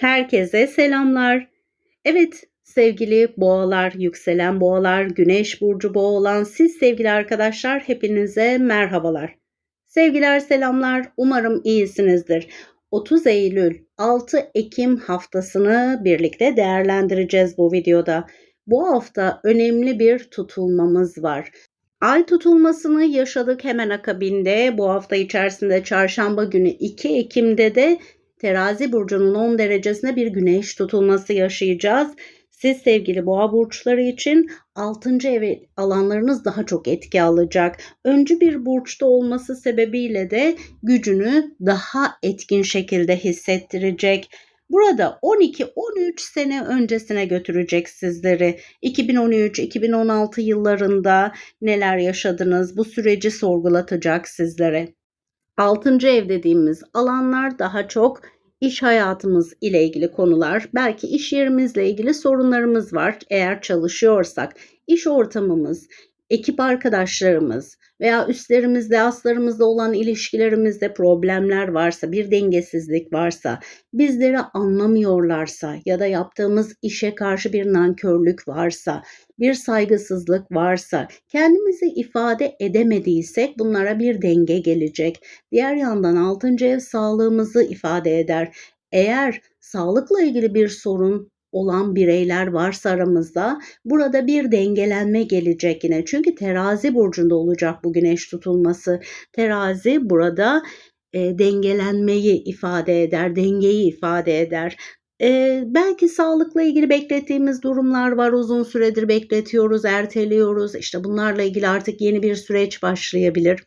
Herkese selamlar. Evet sevgili boğalar, yükselen boğalar, güneş burcu boğa olan siz sevgili arkadaşlar hepinize merhabalar. Sevgiler selamlar umarım iyisinizdir. 30 Eylül 6 Ekim haftasını birlikte değerlendireceğiz bu videoda. Bu hafta önemli bir tutulmamız var. Ay tutulmasını yaşadık hemen akabinde. Bu hafta içerisinde çarşamba günü 2 Ekim'de de Terazi burcunun 10 derecesinde bir güneş tutulması yaşayacağız. Siz sevgili boğa burçları için 6. ev alanlarınız daha çok etki alacak. Öncü bir burçta olması sebebiyle de gücünü daha etkin şekilde hissettirecek. Burada 12-13 sene öncesine götürecek sizleri. 2013-2016 yıllarında neler yaşadınız bu süreci sorgulatacak sizlere. 6. ev dediğimiz alanlar daha çok iş hayatımız ile ilgili konular, belki iş yerimizle ilgili sorunlarımız var eğer çalışıyorsak, iş ortamımız, ekip arkadaşlarımız veya üstlerimizde, aslarımızda olan ilişkilerimizde problemler varsa, bir dengesizlik varsa, bizleri anlamıyorlarsa ya da yaptığımız işe karşı bir nankörlük varsa, bir saygısızlık varsa, kendimizi ifade edemediysek bunlara bir denge gelecek. Diğer yandan 6. ev sağlığımızı ifade eder. Eğer sağlıkla ilgili bir sorun olan bireyler varsa aramızda burada bir dengelenme gelecek yine. Çünkü terazi burcunda olacak bu güneş tutulması. Terazi burada e, dengelenmeyi ifade eder, dengeyi ifade eder. Ee, belki sağlıkla ilgili beklettiğimiz durumlar var. Uzun süredir bekletiyoruz, erteliyoruz. İşte bunlarla ilgili artık yeni bir süreç başlayabilir.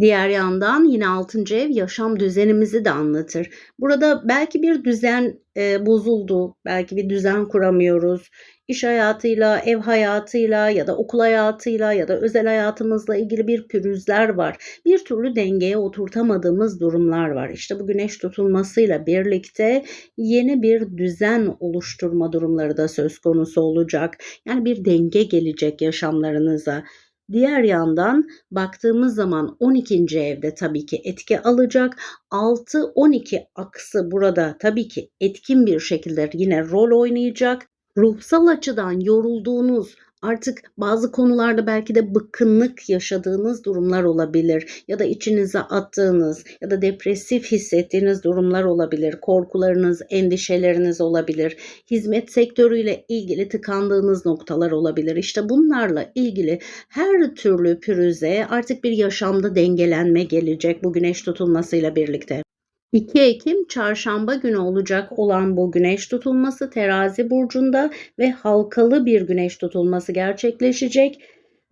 Diğer yandan yine 6. ev yaşam düzenimizi de anlatır. Burada belki bir düzen e, bozuldu, belki bir düzen kuramıyoruz. İş hayatıyla, ev hayatıyla ya da okul hayatıyla ya da özel hayatımızla ilgili bir pürüzler var. Bir türlü dengeye oturtamadığımız durumlar var. İşte bu güneş tutulmasıyla birlikte yeni bir düzen oluşturma durumları da söz konusu olacak. Yani bir denge gelecek yaşamlarınıza. Diğer yandan baktığımız zaman 12. evde tabii ki etki alacak. 6-12 aksı burada tabii ki etkin bir şekilde yine rol oynayacak. Ruhsal açıdan yorulduğunuz, artık bazı konularda belki de bıkkınlık yaşadığınız durumlar olabilir ya da içinize attığınız ya da depresif hissettiğiniz durumlar olabilir. Korkularınız, endişeleriniz olabilir. Hizmet sektörüyle ilgili tıkandığınız noktalar olabilir. İşte bunlarla ilgili her türlü pürüze artık bir yaşamda dengelenme gelecek bu güneş tutulmasıyla birlikte. 2 Ekim çarşamba günü olacak olan bu güneş tutulması terazi burcunda ve halkalı bir güneş tutulması gerçekleşecek.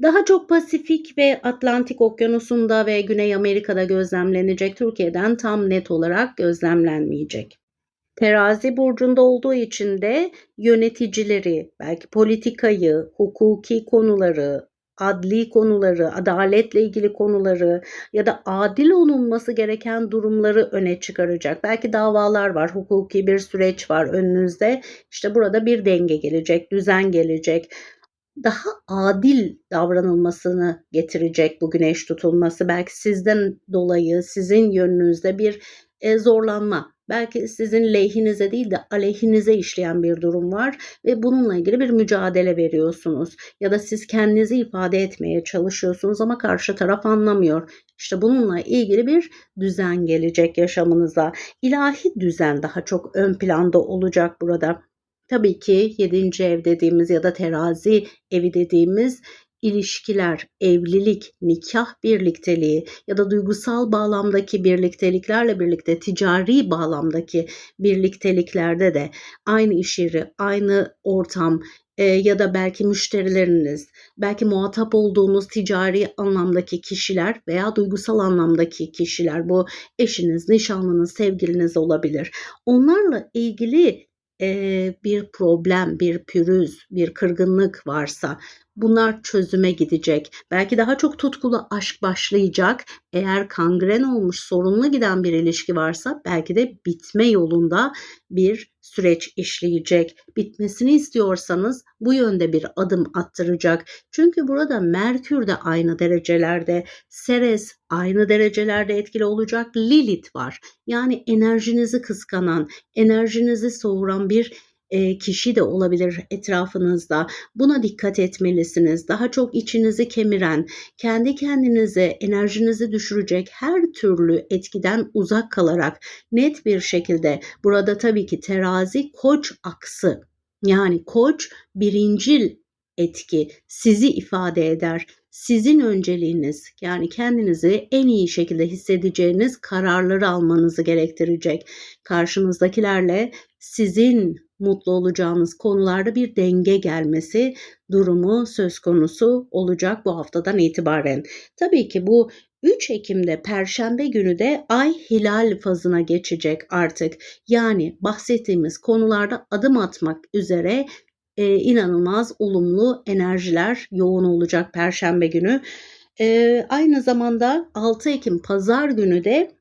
Daha çok Pasifik ve Atlantik Okyanusu'nda ve Güney Amerika'da gözlemlenecek. Türkiye'den tam net olarak gözlemlenmeyecek. Terazi burcunda olduğu için de yöneticileri, belki politikayı, hukuki konuları, adli konuları, adaletle ilgili konuları ya da adil olunması gereken durumları öne çıkaracak. Belki davalar var, hukuki bir süreç var önünüzde. İşte burada bir denge gelecek, düzen gelecek. Daha adil davranılmasını getirecek bu güneş tutulması. Belki sizden dolayı sizin yönünüzde bir e, zorlanma, belki sizin lehinize değil de aleyhinize işleyen bir durum var ve bununla ilgili bir mücadele veriyorsunuz. Ya da siz kendinizi ifade etmeye çalışıyorsunuz ama karşı taraf anlamıyor. İşte bununla ilgili bir düzen gelecek yaşamınıza. İlahi düzen daha çok ön planda olacak burada. Tabii ki 7. ev dediğimiz ya da terazi evi dediğimiz ilişkiler, evlilik, nikah birlikteliği ya da duygusal bağlamdaki birlikteliklerle birlikte ticari bağlamdaki birlikteliklerde de aynı iş yeri, aynı ortam, e, ya da belki müşterileriniz, belki muhatap olduğunuz ticari anlamdaki kişiler veya duygusal anlamdaki kişiler bu eşiniz, nişanlınız, sevgiliniz olabilir. Onlarla ilgili bir problem, bir pürüz, bir kırgınlık varsa bunlar çözüme gidecek. Belki daha çok tutkulu aşk başlayacak. Eğer kangren olmuş, sorunlu giden bir ilişki varsa belki de bitme yolunda bir süreç işleyecek. Bitmesini istiyorsanız bu yönde bir adım attıracak. Çünkü burada Merkür de aynı derecelerde, Ceres aynı derecelerde etkili olacak, Lilith var. Yani enerjinizi kıskanan, enerjinizi soğuran bir e, kişi de olabilir etrafınızda. Buna dikkat etmelisiniz. Daha çok içinizi kemiren, kendi kendinize enerjinizi düşürecek her türlü etkiden uzak kalarak net bir şekilde burada tabii ki terazi koç aksı yani koç birincil etki sizi ifade eder. Sizin önceliğiniz yani kendinizi en iyi şekilde hissedeceğiniz kararları almanızı gerektirecek. Karşınızdakilerle sizin mutlu olacağınız konularda bir denge gelmesi durumu söz konusu olacak bu haftadan itibaren. Tabii ki bu 3 Ekim'de Perşembe günü de Ay hilal fazına geçecek artık. Yani bahsettiğimiz konularda adım atmak üzere e, inanılmaz olumlu enerjiler yoğun olacak Perşembe günü. E, aynı zamanda 6 Ekim Pazar günü de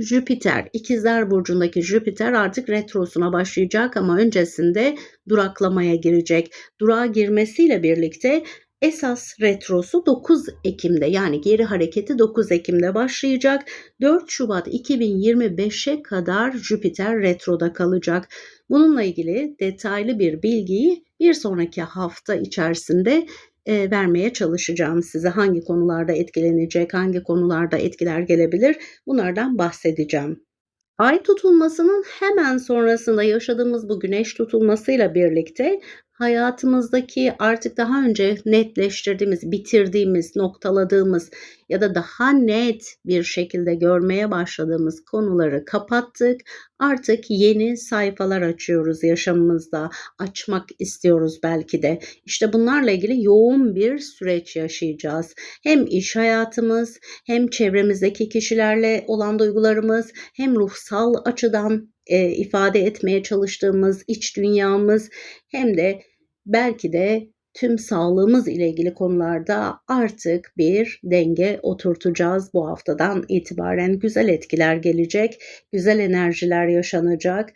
Jüpiter, İkizler Burcu'ndaki Jüpiter artık retrosuna başlayacak ama öncesinde duraklamaya girecek. Durağa girmesiyle birlikte esas retrosu 9 Ekim'de yani geri hareketi 9 Ekim'de başlayacak. 4 Şubat 2025'e kadar Jüpiter retroda kalacak. Bununla ilgili detaylı bir bilgiyi bir sonraki hafta içerisinde e, vermeye çalışacağım size. Hangi konularda etkilenecek, hangi konularda etkiler gelebilir bunlardan bahsedeceğim. Ay tutulmasının hemen sonrasında yaşadığımız bu güneş tutulmasıyla birlikte hayatımızdaki artık daha önce netleştirdiğimiz, bitirdiğimiz, noktaladığımız ya da daha net bir şekilde görmeye başladığımız konuları kapattık. Artık yeni sayfalar açıyoruz yaşamımızda. Açmak istiyoruz belki de. İşte bunlarla ilgili yoğun bir süreç yaşayacağız. Hem iş hayatımız, hem çevremizdeki kişilerle olan duygularımız, hem ruhsal açıdan e, ifade etmeye çalıştığımız iç dünyamız hem de belki de tüm sağlığımız ile ilgili konularda artık bir denge oturtacağız. Bu haftadan itibaren güzel etkiler gelecek, güzel enerjiler yaşanacak.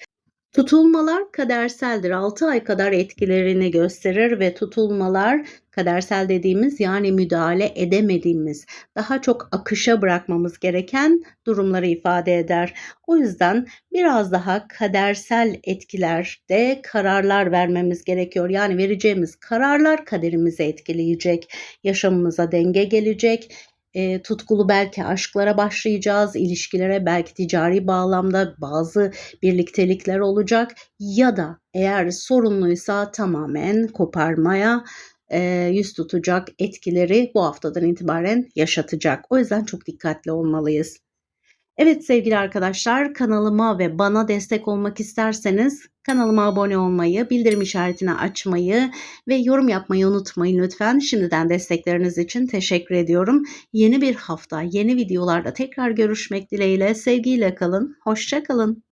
Tutulmalar kaderseldir. 6 ay kadar etkilerini gösterir ve tutulmalar kadersel dediğimiz yani müdahale edemediğimiz, daha çok akışa bırakmamız gereken durumları ifade eder. O yüzden biraz daha kadersel etkilerde kararlar vermemiz gerekiyor. Yani vereceğimiz kararlar kaderimizi etkileyecek, yaşamımıza denge gelecek e, tutkulu belki aşklara başlayacağız, ilişkilere belki ticari bağlamda bazı birliktelikler olacak ya da eğer sorunluysa tamamen koparmaya e, yüz tutacak etkileri bu haftadan itibaren yaşatacak. O yüzden çok dikkatli olmalıyız. Evet sevgili arkadaşlar kanalıma ve bana destek olmak isterseniz kanalıma abone olmayı, bildirim işaretini açmayı ve yorum yapmayı unutmayın lütfen. Şimdiden destekleriniz için teşekkür ediyorum. Yeni bir hafta, yeni videolarda tekrar görüşmek dileğiyle sevgiyle kalın, hoşça kalın.